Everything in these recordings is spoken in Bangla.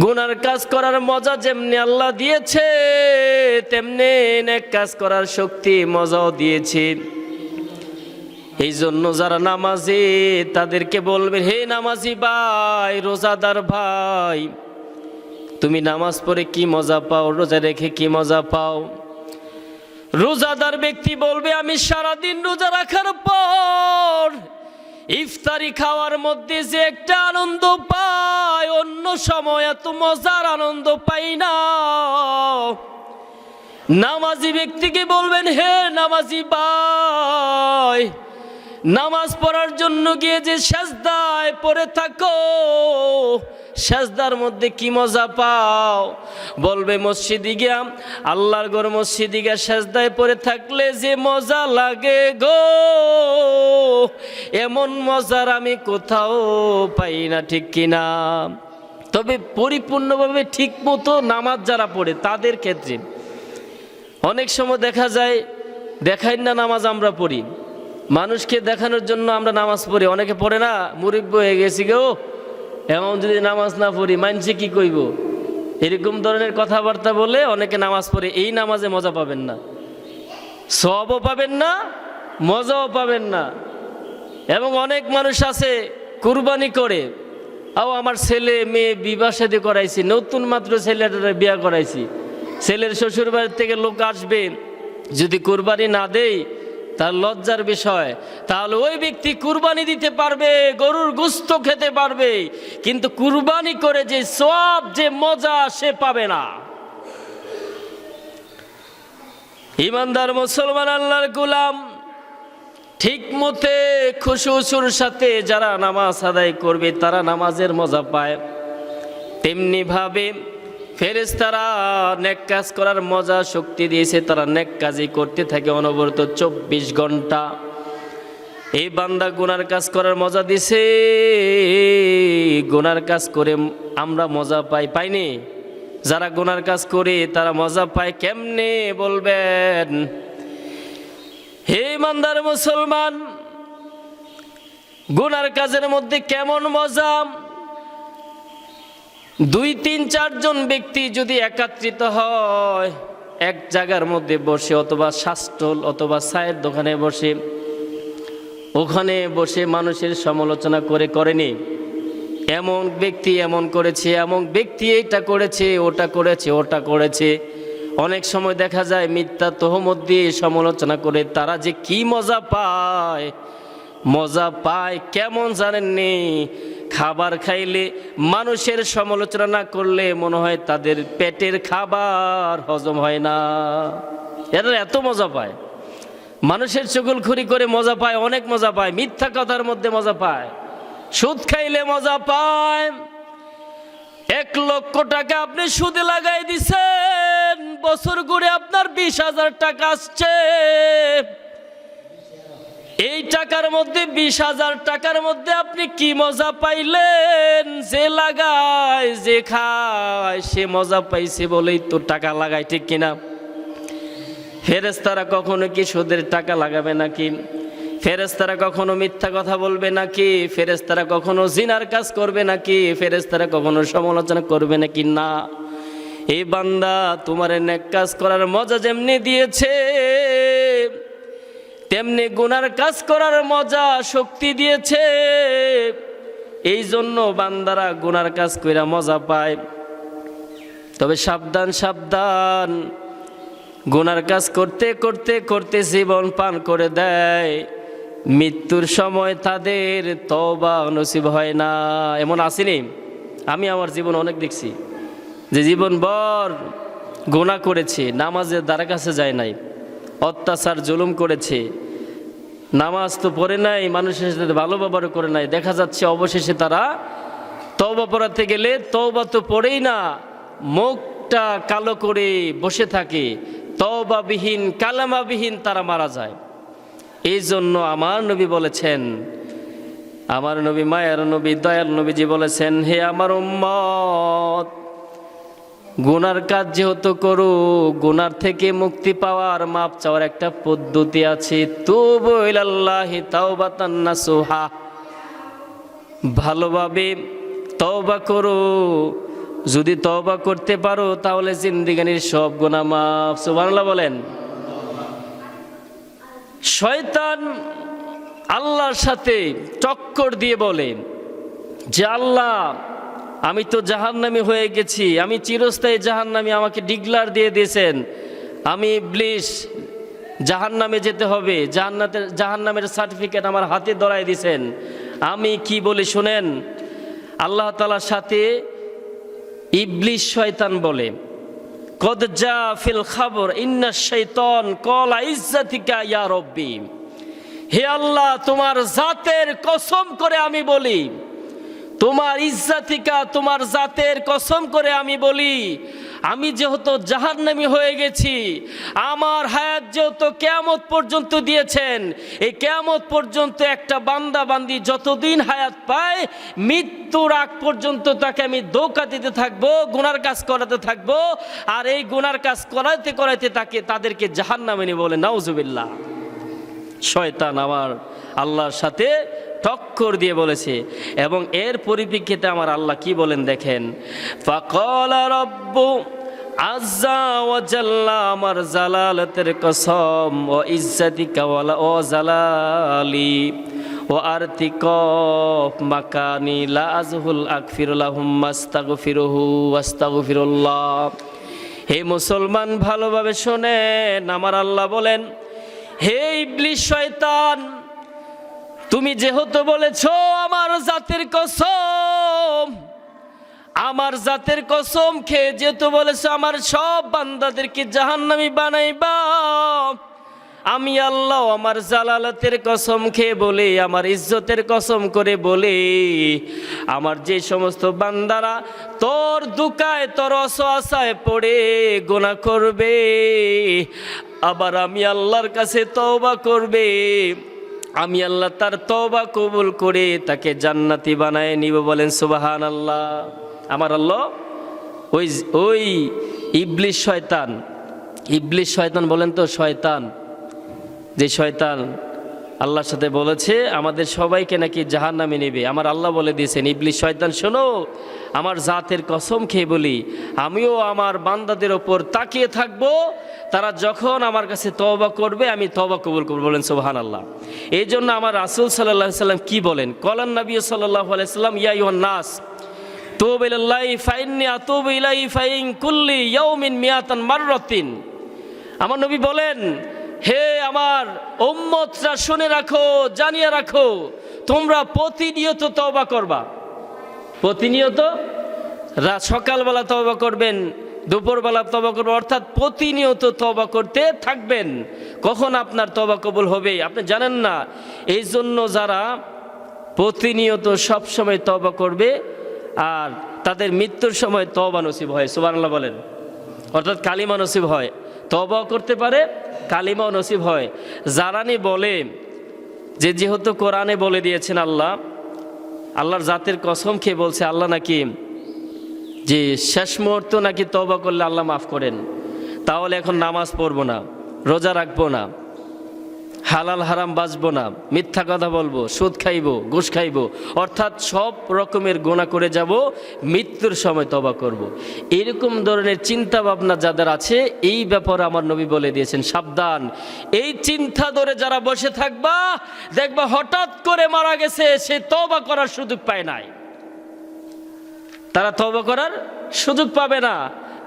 গুনার কাজ করার মজা যেমনি আল্লাহ দিয়েছে, তেমনি নেক কাজ করার শক্তি, মজাও দিয়েছে। এই জন্য যারা নামাজি, তাদেরকে বলবে, হে নামাজি ভাই, রোজাদার ভাই, তুমি নামাজ পড়ে কি মজা পাও? রোজা রেখে কি মজা পাও? রোজাদার ব্যক্তি বলবে, আমি সারাদিন রোজা রাখার পর ইফতারি খাওয়ার মধ্যে যে একটা আনন্দ পায়, অন্য সময় এত মজার আনন্দ পাই না। নামাজি ব্যক্তিকে বলবেন, হে নামাজি ভাই, নামাজ পড়ার জন্য গিয়ে যে সাজদায় পড়ে থাকো সেজদার মধ্যে কি মজা পাও? বলবে, মসজিদে গিয়া, আল্লাহর ঘর মসজিদে গিয়া সেজদায় পড়ে থাকলে যে মজা লাগে গো। এমন মজার আমি কোথাও পাই না, ঠিক কিনা তবে পরিপূর্ণভাবে ঠিক মতো নামাজ যারা পড়ে, তাদের ক্ষেত্রে অনেক সময় দেখা যায়, দেখাই না নামাজ আমরা পড়ি। মানুষকে দেখানোর জন্য আমরা নামাজ পড়ি। অনেকে পড়ে না মুরিব্য হয়ে গেছি গো। এমন যদি নামাজ না পড়ি, মানছে কি কইব? এরকম ধরনের কথাবার্তা বলে অনেকে নামাজ পড়ে, এই নামাজে মজা পাবেন না। সবও পাবেন না, মজাও পাবেন না। এবং অনেক মানুষ আছে, কুরবানি করে, আও আমার ছেলে, মেয়ে বিবাহ সাথে করাইছি, নতুন মাত্র ছেলেটা বিয়া করাইছি। ছেলের শ্বশুর বাড়ির থেকে লোক আসবে, যদি কুরবানি না দেই তার লজ্জার বিষয়। তাহলে ওই ব্যক্তি কুরবানি দিতে পারবে, গরুর গুস্ত খেতে পারবে, কিন্তু কুরবানি করে যে সব যে মজা সে পাবে না। ইমানদার মুসলমান আল্লাহর গুলাম, ঠিক মতে খুশুসুর সাথে যারা নামাজ আদায় করবে, তারা নামাজের মজা পায়। তেমনি ভাবে ফেরেস্তারা নেক কাজ করার মজা শক্তি দিয়েছে, তারা নেক কাজই করতে থাকে অনবরত চব্বিশ ঘণ্টা। এই বান্দা গুনার কাজ করার মজা দিছে, গুনার কাজ করে আমরা মজা পাই, পাইনি? যারা গুনার কাজ করে, তারা মজা পায় কেমনে বলবেন? হে ইমানদার মুসলমান, গুনার কাজের মধ্যে কেমন মজা? দুই, তিন, চারজন ব্যক্তি যদি একাত্রিত হয়, এক জায়গার মধ্যে বসে অথবা শাস্টল অথবা সায়ের দোকানে বসে, ওখানে বসে মানুষের সমালোচনা করে, করেনি। এমন ব্যক্তি এমন করেছে, এমন ব্যক্তি এটা করেছে, ওটা করেছে ওটা করেছে। অনেক সময় দেখা যায় মিথ্যা তহমত দিয়ে সমালোচনা করে, তারা যে কি মজা পায় মজা পায় কেমন জানেননি? খাবার খাইলে মানুষের সমালোচনা না করলে মনে হয় তাদের পেটের খাবার হজম হয় না। এরা এত মজা পায়। মানুষের চুগলখুরি করে মজা পায়, অনেক মজা পায়, মিথ্যা কথার মধ্যে মজা পায়। সুদ খাইলে মজা পায়। এক লক্ষ টাকা আপনি সুদে লাগাই দিছেন, বছর ঘুরে আপনার বিশ হাজার টাকা আসছে। এই টাকার মধ্যে বিশ হাজার টাকার মধ্যে আপনি কি মজা পাইলেন? যে লাগায়, যে খায়, সে মজা পাইছে বলেই তো টাকা লাগায়, ঠিক কিনা? ফেরেস্তারা কখনো কি সুদের টাকা লাগাবে নাকি? ফেরেস্তারা কখনো মিথ্যা কথা বলবে নাকি? ফেরেস্তারা কখনো জিনার কাজ করবে নাকি? ফেরেস্তারা কখনো সমালোচনা করবে নাকি না? এই বান্দা তোমার নেক কাজ করার মজা যেমনি দিয়েছে তেমনি গুনার কাজ করার মজা শক্তি দিয়েছে। এই জন্য বান্দারা গুনার কাজ কইরা মজা পায়। তবে সাবধান সাবধান। গুনার কাজ করতে করতে করতে জীবন পান করে দেয়। মৃত্যুর সময় তাদের তবা নসিব হয় না। এমন আসেনি? আমি আমার জীবন অনেক দেখছি। যে জীবন বর গোনা করেছে, নামাজের দ্বারা কাছে যায় নাই। অত্যাচার, জুলুম করেছে। নামাজ তো পড়ে নাই, মানুষের সাথে ভালো ব্যবহার করে নাই। দেখা যাচ্ছে অবশেষে তারা তওবা পড়াতে গেলে তওবা তো পড়েই না, মুখটা কালো করে বসে থাকে। তওবাবিহীন, কালামাবিহীন তারা মারা যায়। এই জন্য আমার নবী বলেছেন, আমার নবী মায়ের নবী, দয়াল নবীজি বলেছেন, হে আমার উম্মত গুনার কাজ যেহেতু করু, গুনার থেকে মুক্তি পাওয়ার মাপ চাওয়ার একটা পদ্ধতি আছে। তুবু ইলাল্লাহি তাওবাতান নাসুহা। ভালোভাবে তওবা করো। যদি তওবা করতে পারো, তাহলে জিন্দিগানির সব গুণা মাফ। সুবহানাল্লাহ বলেন। শয়তান আল্লাহর সাথে টক্কর দিয়ে বলে যে, আল্লাহ আমি তো জাহান্নামি হয়ে গেছি, আমি চিরস্থায়ী জাহান্নামি আমাকে ডিগলার দিয়ে দিয়েছেন। আমি ব্লিশ জাহান্নামে যেতে হবে জাহান্নাতের জাহান্নামের সার্টিফিকেট আমার হাতে ধরাই দিয়েছেন। আমি কি বলি শুনেন, আল্লাহ তালার সাথে ইবলিশ শয়তান বলে, কদ যা ফিল খবর, ইন্না শৈতন কলা ইজ্জাতিকা ইয়া রব্বি। হে আল্লাহ, তোমার জাতের কসম করে আমি বলি তোমার ইজ্জাতিকা তোমার জাতের কসম করে আমি বলি, আমি যেহেতু জাহান্নামি হয়ে গেছি, আমার হায়াত যেহেতু কেয়ামত পর্যন্ত দিয়েছেন, এই কেয়ামত পর্যন্ত একটা বান্দা বান্দি যতদিন হায়াত পায়, মৃত্যুর আগ পর্যন্ত তাকে আমি দৌকা দিতে থাকব, গুনার কাজ করাতে থাকব, আর এই গুনার কাজ করাইতে করাইতে তাকে তাদেরকে জাহান্নামে নিয়ে বলে, নাউজুবিল্লাহ, শয়তান আমার আল্লাহর সাথে টক্কর দিয়ে বলেছে। এবং এর পরিপ্রেক্ষিতে আমার আল্লাহ কি বলেন দেখেন? ফাকাল রব্বু আজ্জা ও আমার জালালতের কসম ও ইজ্জাতিকা ওয়ালা ও জালালি ও আর্তিক মাকানি লা আজহুল আকফিরুল্লাহুম মাস্তাগফিরুহু ওয়াস্তাগফিরুল্লাহ। হে মুসলমান, ভালোভাবে শোনেন, আমার আল্লাহ বলেন, হে ইবলিশ শয়তান তুমি যেহেতু বলেছ আমার জাতের কসম, আমার জাতের কসম খেয়ে যেহেতু বলেছ আমার সব বান্দাদেরকে জাহান্নামি বানাইবা, আমি আল্লাহ আমার জালালতের কসম খেয়ে বলে, আমার ইজ্জতের কসম করে বলে, আমার যে সমস্ত বান্দারা তোর দুকায়, তোর অসহায় পড়ে গোনা করবে, আবার আমি আল্লাহর কাছে তওবা করবে। আমি আল্লাহ তার তবা কবুল করে তাকে জান্নাতি বানায় নিব বলেন সুবাহান আল্লাহ আমার আল্লাহ, ওই ওই ইবলিশ শয়তান ইবলিশ শয়তান বলেন তো, শয়তান, যে শয়তান আল্লাহর সাথে বলেছে, আমাদের সবাইকে নাকি জাহান নামে নেবে। আমার আল্লাহ বলে দিয়েছেন ইবলিশ শয়তান, শোনো, আমার জাতের কসম খেয়ে বলি, আমিও আমার বান্দাদের ওপর তাকিয়ে থাকব, তারা যখন আমার কাছে তওবা করবে, আমি তওবা কবুল করব। বলেন সোহান আল্লাহ এই জন্য আমার রাসুল সাল্লাহ সাল্লাম কি বলেন? কলান নবী সাল্লাহ আলাইসাল্লাম ইয়া ইউন নাস, তোব ফাইন কুল্লি আমার নবী বলেন হে আমার উম্মতরা, শুনে রাখো, জানিয়ে রাখো, তোমরা প্রতিনিয়ত তওবা করবা। প্রতিনিয়ত? সকালবেলা তওবা করবেন, দুপুরবেলা তবা করবেন, অর্থাৎ প্রতিনিয়ত তবা করতে থাকবেন। কখন আপনার তবা কবুল হবে, আপনি জানেন না। এই জন্য যারা প্রতিনিয়ত সব সময় তবা করবে, আর তাদের মৃত্যুর সময় তবা নসিব হয়, সুবহানাল্লাহ বলেন। অর্থাৎ কালিমা নসিব হয়। তবাও করতে পারে, কালিমাও নসিব হয়। জারানি বলে যে যেহেতু কোরআনে বলে দিয়েছেন আল্লাহ, আল্লাহর জাতের কসম খেয়ে বলছে আল্লাহ নাকি যে শেষ মুহূর্ত নাকি তবা করলে আল্লাহ মাফ করেন। তাহলে এখন নামাজ পড়ব না, রোজা রাখব না। হালাল হারাম বাঁচবো না, মিথ্যা কথা বলব, সুদ খাইব, ঘুষ খাইবো, অর্থাৎ সব রকমের গোনা করে যাব, মৃত্যুর সময় তবা করব। এরকম ধরনের চিন্তা ভাবনা যাদের আছে, এই ব্যাপারে আমার নবী বলে দিয়েছেন, সাবধান। এই চিন্তা ধরে যারা বসে থাকবা, দেখবা হঠাৎ করে মারা গেছে, সে তবা করার সুযোগ পায় নাই। তারা তবা করার সুযোগ পাবে না।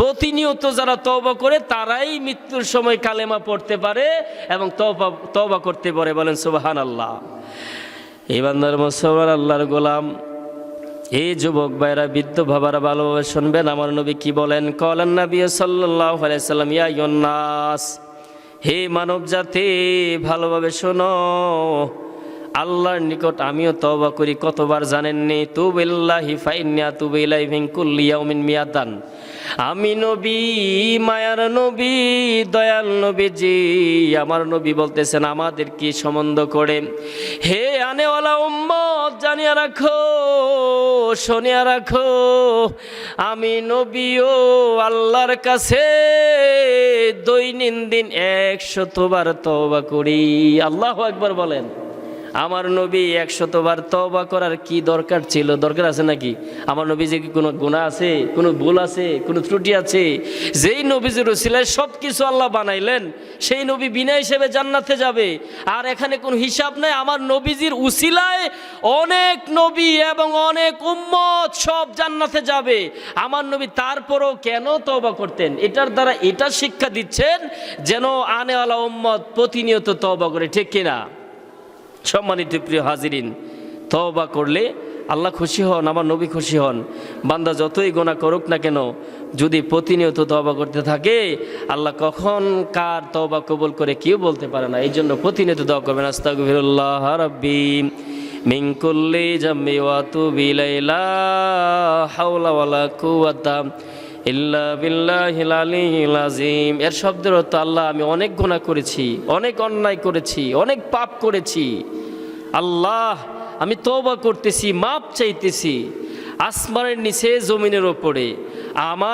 প্রতিনিয়ত যারা তবা করে, তারাই মৃত্যুর সময় কালেমা পড়তে পারে এবং তবা করতে পারে। বলেন সুবাহান আল্লাহ এই বান্দার মুসলমান, আল্লাহর গোলাম এই যুবক ভাইরা, বৃদ্ধ ভাবারা ভালোভাবে শুনবেন। আমার নবী কি বলেন? কলান নবী সাল্লাহ সাল্লাম ইয়ন্নাস হে মানব জাতি ভালোভাবে শোনো। আল্লাহর নিকট আমিও তবা করি। কতবার জানেননি? তুবিল্লাহি ফাইন্না তুবিলাই ভিঙ্কুল্লি ইয়াউমিন মিয়াতান। আমি নবী, মায়ার নবী, দয়াল নবীজি। আমার নবী বলতেছেন, আমাদের কি সম্বন্ধ করে? হে আনেওয়ালা উম্মত, জানিয়া রাখো, শুনিয়া রাখো, আমি নবীও আল্লাহর কাছে দৈনন্দিন একশতবার তওবা করি। আল্লাহ একবার বলেন। আমার নবী একশতবার তবা করার কি দরকার ছিল? দরকার আছে নাকি? আমার নবীজি কি কোনো গুণা আছে? কোনো ভুল আছে? কোনো ত্রুটি আছে? যেই নবীজির রসিলায় সব কিছু আল্লাহ বানাইলেন, সেই নবী বিনা হিসেবে জান্নাতে যাবে। আর এখানে কোনো হিসাব নাই, আমার নবীজির উসিলায় অনেক নবী এবং অনেক উম্মত সব জান্নাতে যাবে। আমার নবী তারপরও কেন তবা করতেন? এটার দ্বারা এটা শিক্ষা দিচ্ছেন যেন আনেওয়ালা উম্মত প্রতিনিয়ত তবা করে, ঠিক কিনা? সম্মানিত প্রিয় হাজিরিন, তওবা করলে আল্লাহ খুশি হন, আমার নবী খুশি হন। বান্দা যতই গোনা করুক না কেন, যদি প্রতিনিয়ত তওবা করতে থাকে, আল্লাহ কখন কার তওবা কবুল করে কেউ বলতে পারে না। এই জন্য প্রতিনিয়ত দোয়া করবেন, আস্তাগফিরুল্লাহ রাব্বি মিন জাম্মি তুবি ইলাইলা হাওলা ওয়ালা ইল্লা এর শব্দের অর্থ আল্লাহ, আমি অনেক গুণা করেছি, অনেক অন্যায় করেছি, অনেক পাপ করেছি। আল্লাহ, আমি তবা করতেছি, মাপ চাইতেছি, আসমানের নিচে, জমিনের ওপরে। আমার